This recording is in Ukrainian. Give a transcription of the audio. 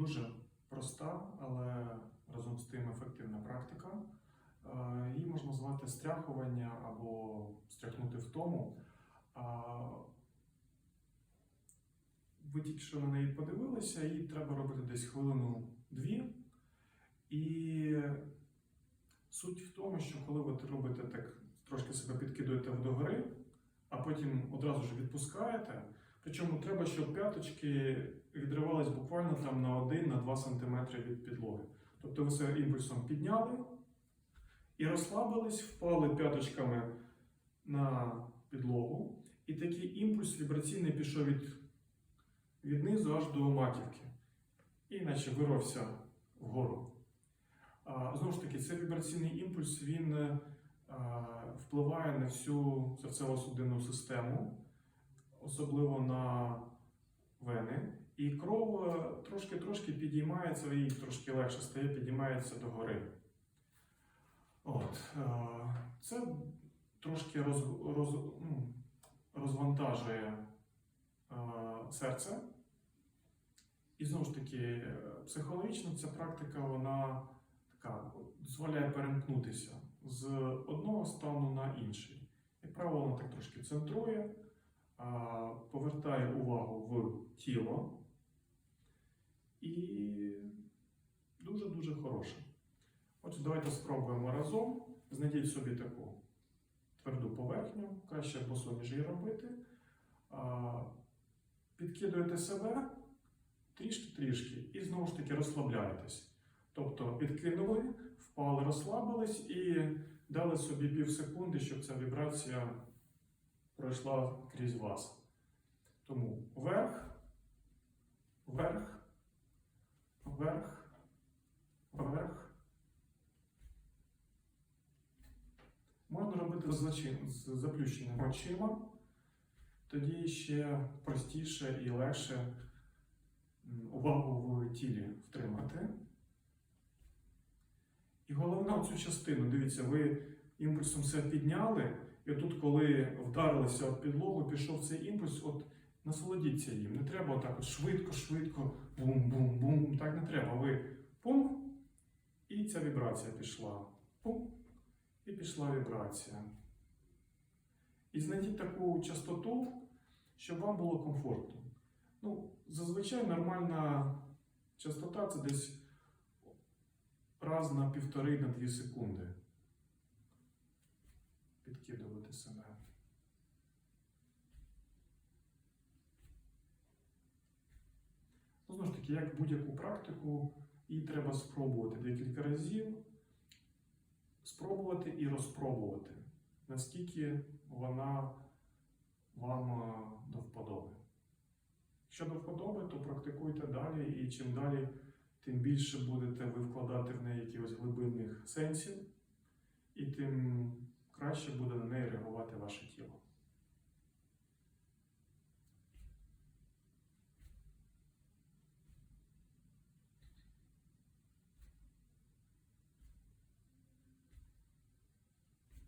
Дуже проста, але разом з тим ефективна практика. Е, Її можна звати стряхування або стряхнути втому. А, Ви тільки що на неї подивилися, її треба робити десь хвилину-дві. І суть в тому, що коли ви робите так, трошки себе підкидуєте вдогори, а потім одразу ж відпускаєте. Причому треба, щоб п'яточки відривались буквально там на 1-2 см від підлоги. Тобто ви себе імпульсом підняли і розслабились, впали п'яточками на підлогу, і такий імпульс вібраційний пішов від, від низу аж до маківки. І наче вирвався вгору. А, знову ж таки, цей вібраційний імпульс він е, впливає на всю серцево-судинну систему, особливо на вени. І кров е, трошки-трошки підіймається, і трошки легше стає, підіймається догори. От, е, це трошки роз, роз, ну, розвантажує е, серце. І знову ж таки, психологічно ця практика вона така дозволяє перемкнутися з одного стану на інший. Як правило, вона так трошки центрує, повертає увагу в тіло і дуже-дуже хороше. Отже, давайте спробуємо разом. Знайдіть собі таку тверду поверхню, краще босоніж її робити. Підкидуєте себе трішки-трішки і знову ж таки розслабляєтесь. Тобто підкинули, впали, розслабились і дали собі пів секунди, щоб ця вібрація пройшла крізь вас. Тому вверх, вверх, вверх, вверх. Можна робити з, заплющеними очима, тоді ще простіше і легше увагу в тілі втримати. І головне цю частину, дивіться, ви імпульсом все підняли, і тут, коли вдарилися об підлогу, пішов цей імпульс, от насолодіться їм. Не треба отак от швидко-швидко, бум-бум-бум. Так не треба. Ви пум, і ця вібрація пішла. Пум, і пішла вібрація. І знайдіть таку частоту, щоб вам було комфортно. Ну, зазвичай нормальна частота це десь раз на півтори на дві секунди. Підкидувати себе. Ну, знову ж таки, як будь-яку практику, її треба спробувати декілька разів, спробувати і розпробувати, наскільки вона вам е, до вподоби. Якщо до вподоби, то практикуйте далі, і чим далі, тим більше будете ви вкладати в неї якихось глибинних сенсів, і тим краще буде на неї реагувати тіло.